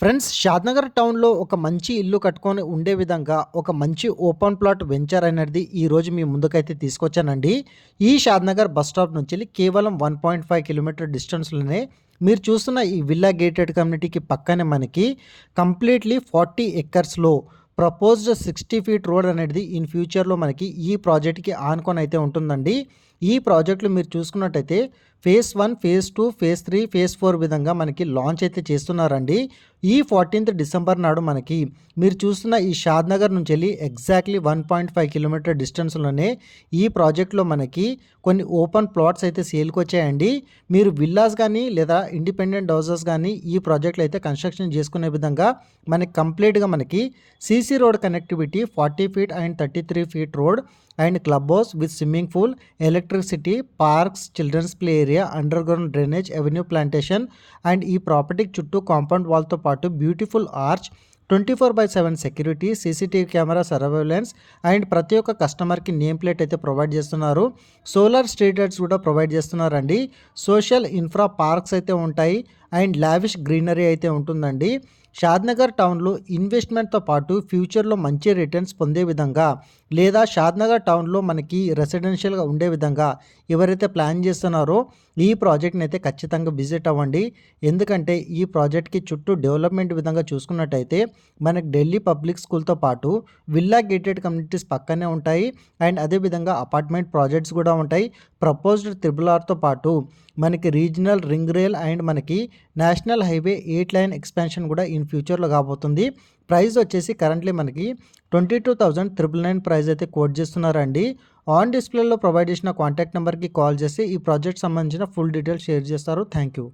Friends Shadnagar టౌన్లో ఒక మంచి ఇల్లు కట్టుకొని ఉండే విధంగా ఒక మంచి ఓపెన్ ప్లాట్ వెంచర్ అనేది ఈరోజు మీ ముందుకైతే తీసుకొచ్చానండి. ఈ షాద్నగర్ బస్ స్టాప్ నుంచి కేవలం వన్ పాయింట్ ఫైవ్ కిలోమీటర్ డిస్టెన్స్లోనే మీరు చూస్తున్న ఈ విల్లా గేటెడ్ కమ్యూనిటీకి పక్కనే మనకి కంప్లీట్లీ ఫార్టీ ఎకర్స్లో ప్రపోజ్డ్ సిక్స్టీ ఫీట్ రోడ్ అనేది ఇన్ ఫ్యూచర్లో మనకి ఈ ప్రాజెక్ట్కి ఆనుకొని అయితే ఉంటుందండి. ఈ ప్రాజెక్టులు మీరు చూసుకున్నట్టయితే phase one phase two phase three phase four విధంగా మనకి లాంచ్ అయితే చేస్తున్నారండి. ఈ ఫార్టీన్త్ డిసెంబర్ నాడు మనకి మీరు చూస్తున్న ఈ షాద్నగర్ నుంచి వెళ్ళి exactly one point five kilometer డిస్టెన్స్లోనే ఈ ప్రాజెక్ట్లో మనకి కొన్ని ఓపెన్ ప్లాట్స్ అయితే సేల్కి వచ్చాయండి. మీరు విల్లాస్ కానీ లేదా ఇండిపెండెంట్ హౌసెస్ కానీ ఈ ప్రాజెక్ట్లో అయితే కన్స్ట్రక్షన్ చేసుకునే విధంగా మనకి కంప్లీట్గా మనకి CC road connectivity forty feet and thirty three feet road and club house with swimming pool electricity parks childrens play area underground drainage avenue plantation and ఈ ప్రాపర్టీకి చుట్టూ కాంపౌండ్ వాల్తో పాటు beautiful arch twenty four by seven security CCTV camera surveillance and ప్రతి ఒక్క కస్టమర్కి name plate అయితే provide చేస్తున్నారు. సోలార్ స్ట్రీట్ లైట్స్ కూడా ప్రొవైడ్ చేస్తున్నారండి. సోషల్ ఇన్ఫ్రా పార్క్స్ అయితే ఉంటాయి. అండ్ లావిష్ గ్రీనరీ అయితే ఉంటుందండి. షాద్నగర్ టౌన్లో ఇన్వెస్ట్మెంట్తో పాటు ఫ్యూచర్లో మంచి రిటర్న్స్ పొందే విధంగా లేదా షాద్నగర్ టౌన్లో మనకి రెసిడెన్షియల్గా ఉండే విధంగా ఎవరైతే ప్లాన్ చేస్తున్నారో ఈ ప్రాజెక్ట్ని అయితే ఖచ్చితంగా విజిట్ అవ్వండి. ఎందుకంటే ఈ ప్రాజెక్ట్కి చుట్టూ డెవలప్మెంట్ విధంగా చూసుకున్నట్టయితే మనకి ఢిల్లీ పబ్లిక్ స్కూల్తో పాటు విల్లా గేటెడ్ కమ్యూనిటీస్ పక్కనే ఉంటాయి. అండ్ అదేవిధంగా అపార్ట్మెంట్ ప్రాజెక్ట్స్ కూడా ఉంటాయి. ప్రపోజ్డ్ త్రిబుల్ ఆర్తో పాటు మనకి రీజనల్ రింగ్ రైల్ అండ్ మనకి national highway eight lane expansion కూడా ఇన్ ఫ్యూచర్లో కాబోతుంది. ప్రైస్ వచ్చేసి కరెంట్లీ మనకి twenty two thousand triple nine price అయితే కోట్ చేస్తున్నారండి. ఆన్ డిస్ప్లేలో ప్రొవైడ్ చేసిన కాంటాక్ట్ నెంబర్కి కాల్ చేసి ఈ ప్రాజెక్ట్ సంబంధించిన ఫుల్ డీటెయిల్స్ షేర్ చేస్తారు. Thank you